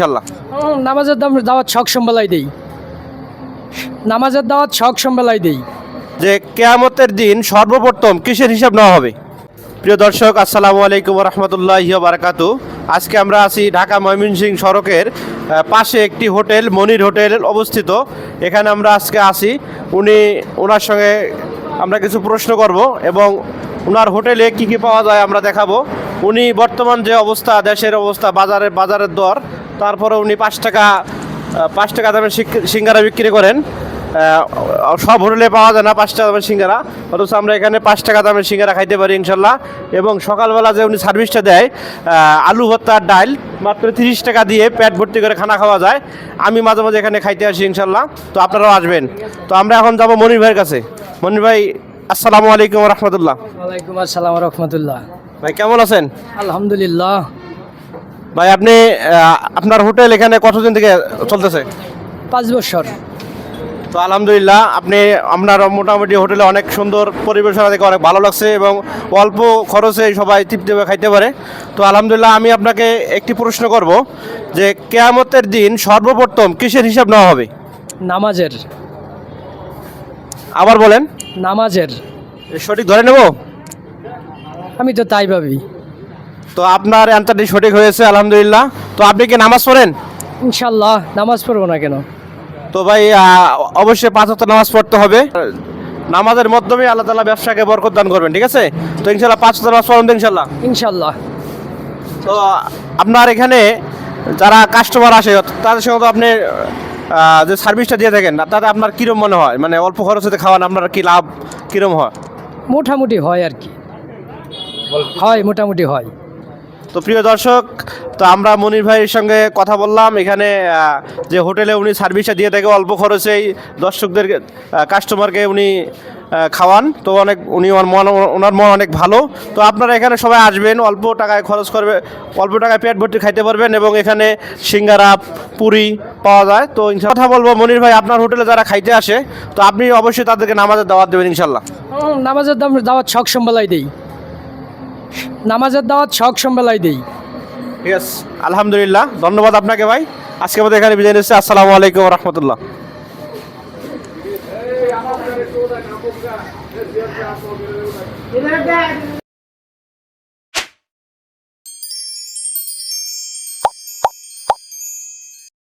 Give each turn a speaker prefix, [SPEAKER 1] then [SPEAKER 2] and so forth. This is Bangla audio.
[SPEAKER 1] ইনশাল্লাহ
[SPEAKER 2] নামাজের দাম দাওয়াত ছক সম্বেলাই দেই। নামাজের দাওয়াত ছক সম্বেলাই দেই।
[SPEAKER 1] যে কেয়ামতের দিন সর্বপ্রথম কিসের হিসাব নেওয়া হবে? প্রিয় দর্শক আসসালামু আলাইকুম রহমতুল্লাহ বারাকাতু আজকে আমরা আছি ঢাকা ময়মনসিংহ সড়কের পাশে একটি হোটেল মনির হোটেল অবস্থিত। এখানে আমরা আজকে আসি উনি ওনার সঙ্গে আমরা কিছু প্রশ্ন করব এবং ওনার হোটেলে কি কি পাওয়া যায় আমরা দেখাবো। উনি বর্তমান যে অবস্থা দেশের অবস্থা বাজারের বাজারের দর তারপরে উনি পাঁচ টাকা পাঁচ টাকা দামের সিঙ্গারা বিক্রি করেন। সব হোটেলে পাওয়া যায় না পাঁচ টাকা দামের সিঙ্গারা। অথচ আমরা এখানে পাঁচ টাকা দামের সিঙ্গারা খাইতে পারি ইনশাল্লাহ। এবং সকালবেলা যে উনি সার্ভিসটা দেয় আলু ভর্তা ডাল মাত্র তিরিশ টাকা দিয়ে পেট ভর্তি করে খানা খাওয়া যায়। আমি মাঝে মাঝে এখানে খাইতে আসি ইনশাল্লাহ। তো আপনারাও আসবেন। তো আমরা এখন যাব মনির ভাইয়ের কাছে। মনির ভাই আসসালামু আলাইকুম রহমতুল্লাহ।
[SPEAKER 2] ওয়ালাইকুম আসসালাম রহমতুল্লাহ।
[SPEAKER 1] ভাই কেমন আছেন?
[SPEAKER 2] আলহামদুলিল্লাহ।
[SPEAKER 1] ভাই আপনি আপনার হোটেল এখানে কতদিন থেকে চলতেছে?
[SPEAKER 2] পাঁচ বছর।
[SPEAKER 1] তো আলহামদুলিল্লাহ আপনি আপনার মোটামুটি হোটেলে অনেক সুন্দর পরিবেশনা দেখে অনেক ভালো লাগছে এবং অল্প খরচে সবাই তৃপ্তিভাবে খাইতে পারে। তো আলহামদুলিল্লাহ আমি আপনাকে একটি প্রশ্ন করব যে কেয়ামতের দিন সর্বপ্রথম কিসের হিসাব নেওয়া হবে?
[SPEAKER 2] নামাজের।
[SPEAKER 1] আবার বলেন।
[SPEAKER 2] নামাজের।
[SPEAKER 1] সঠিক ধরে নেব?
[SPEAKER 2] আমি তো তাই ভাবি।
[SPEAKER 1] তো আপনার অ্যান্সারটি সঠিক হয়েছে আলহামদুলিল্লাহ। তো আপনি কি নামাজ পড়েন?
[SPEAKER 2] ইনশাল্লাহ নামাজ পড়ব না কেন?
[SPEAKER 1] তো ভাই অবশ্যই পাঁচ ওয়াক্ত নামাজ পড়তে হবে। নামাজের মাধ্যমে আল্লাহ তালা ব্যবসাকে বরকত দান করবেন ঠিক আছে? তো ইনশাল্লাহ পাঁচ ওয়াক্ত নামাজ পড়েন ইনশাল্লাহ?
[SPEAKER 2] ইনশাল্লাহ।
[SPEAKER 1] তো আপনার এখানে যারা কাস্টমার আসে তাদের সঙ্গে তো আপনি যে সার্ভিসটা দিয়ে থাকেন তাতে আপনার কীরকম মনে হয়? মানে অল্প খরচে খাওয়ান আপনার কি লাভ? কীরকম হয়?
[SPEAKER 2] মোটামুটি হয় আর কি। হয় মোটামুটি হয়।
[SPEAKER 1] তো প্রিয় দর্শক, তো আমরা মনির ভাইয়ের সঙ্গে কথা বললাম। এখানে যে হোটেলে উনি সার্ভিসটা দিয়ে থাকে অল্প খরচেই দর্শকদের কাস্টমারকে উনি খাওয়ান। তো অনেক, উনি ওনার মন ওনার মন অনেক ভালো। তো আপনারা এখানে সবাই আসবেন, অল্প টাকায় খরচ করবে, অল্প টাকায় পেট ভর্তি খাইতে পারবেন এবং এখানে সিঙ্গারা, পুরি পাওয়া যায়। তো কথা বলব, মনির ভাই আপনার হোটেলে যারা খাইতে আসে, তো আপনি অবশ্যই তাদেরকে নামাজের দাওয়াত দেবেন ইনশাল্লাহ
[SPEAKER 2] নামাজের দাওয়াত ছক সম্বেলাই দেই। নামাজের দাওয়াত শখ সম্বেলায় দেই।
[SPEAKER 1] ঠিক আছে আলহামদুলিল্লাহ ধন্যবাদ আপনাকে ভাই। আজকে আমাদের এখানে বিদায় নিচ্ছি আসসালামু আলাইকুম রহমতুল্লাহ।